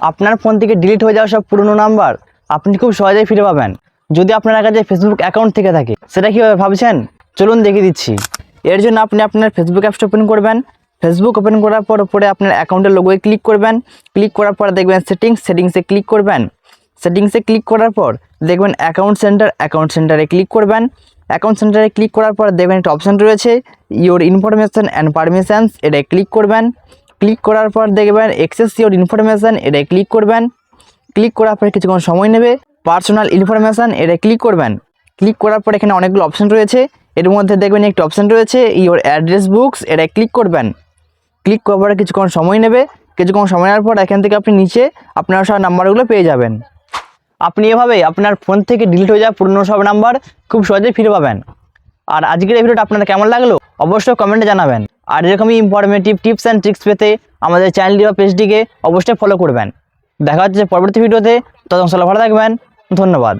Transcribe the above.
আপনার ফোন থেকে ডিলিট হয়ে যাওয়া সব পুরনো নাম্বার, আপনি খুব সহজেই ফিরে পাবেন। যদি আপনার কাছে ফেসবুক অ্যাকাউন্ট থেকে থাকে, সেটা কীভাবে ভাবছেন? চলুন দেখিয়ে দিচ্ছি। এর জন্য আপনি আপনার ফেসবুক অ্যাপসটা ওপেন করবেন। ফেসবুক ওপেন করার পর উপরে আপনার অ্যাকাউন্টের লোগোয় ক্লিক করবেন। ক্লিক করার পর দেখবেন সেটিংস সেটিংসে ক্লিক করবেন। সেটিংসে ক্লিক করার পর দেখবেন অ্যাকাউন্ট সেন্টার অ্যাকাউন্ট সেন্টারে ক্লিক করবেন। অ্যাকাউন্ট সেন্টারে ক্লিক করার পর দেখবেন একটা অপশান রয়েছে ইওর ইনফরমেশন অ্যান্ড পারমিশনস এটায় ক্লিক করবেন। ক্লিক করার পর দেখবেন এক্সেস ইওর ইনফরমেশন এটায় ক্লিক করবেন। ক্লিক করার পর কিছুক্ষণ সময় নেবে। পার্সোনাল ইনফরমেশান এটা ক্লিক করবেন। ক্লিক করার পর এখানে অনেকগুলো অপশান রয়েছে। এর মধ্যে দেখবেন একটি অপশান রয়েছে ইওর অ্যাড্রেস বুকস এটা ক্লিক করবেন। ক্লিক করার পরে কিছুক্ষণ সময় নেবে। কিছুক্ষণ সময় নেওয়ার পর এখান থেকে আপনি নিচে আপনার সব নাম্বারগুলো পেয়ে যাবেন। আপনি এভাবেই আপনার ফোন থেকে ডিলিট হয়ে যাওয়া পুরনো সব নাম্বার খুব সহজেই ফিরে পাবেন। আর আজকের এই ভিডিওটা আপনাদের কেমন লাগল? অবশ্যই কমেন্টে জানাবেন। আর এরকমই ইনফরমেটিভ টিপস অ্যান্ড ট্রিক্স পেতে আমাদের চ্যানেলটি বা পেজটিকে অবশ্যই ফলো করবেন। দেখা হচ্ছে পরবর্তী ভিডিওতে তখন ভালো থাকবেন। ধন্যবাদ।